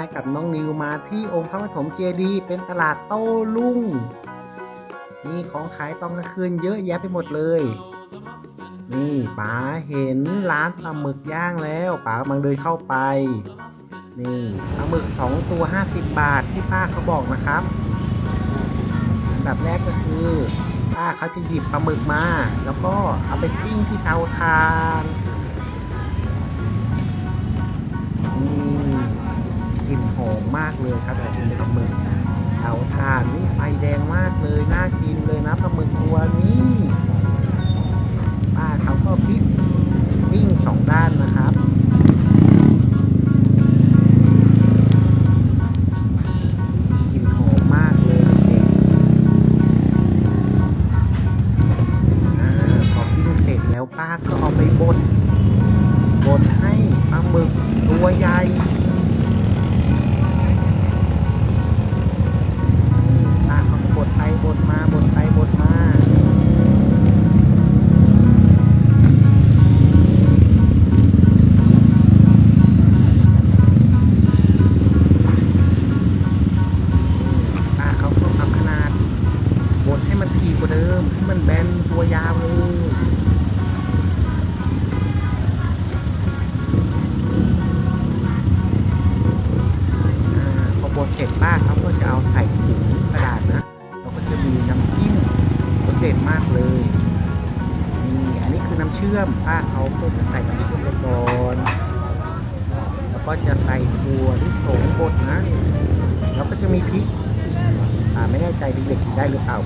ายกับน้องนิวมาที่องค์พระปฐมเจดีย์เป็นตลาดโต้รุ่ง มีของขายตอนกลางคืนเยอะแยะไปหมดเลย นี่ป๋าเห็นร้านปลาหมึกย่างแล้วป๋ากำลังเดินเข้าไป นี่ปลาหมึกสองตัว50บาทที่ป้าเขาบอกนะครับอันดับแรกก็คือป้าเขาจะหยิบปลาหมึกมา แล้วก็เอาไปปิ้งที่เตาถ่าน ลิ่นหอมมากเลยครับแต่เป็นปลาหมึกเตาถ่านนี่ไฟแดงมากเลยน่ากินเลยนะปลาหมึกตัวนี้ป้าเขาก็พลิกปิ้งสองด้านนะครับกลิ่นหอมมากเลยเด็กๆอพิ้งเสร็จแล้วป้าก็เอาไปบดบดให้ปลาหมึกตัวใหญ่ เดิมให้มันแบนตัวยาวเลยอาพอบดเสร็จป้าเขาก็จะเอาใส่ถุงกระดาษนะแล้วก็จะมีน้ำจิ้มรสเด็ดมากเลยนี่อันนี้คือน้ำเชื่อมป้าเขาก็จะใส่น้ำเชื่อมไปก่อนแล้วก็จะใส่ถั่วที่สงบดนะแล้วก็จะมีพริกไม่แน่ใจเด็กๆได้หรือเปล่า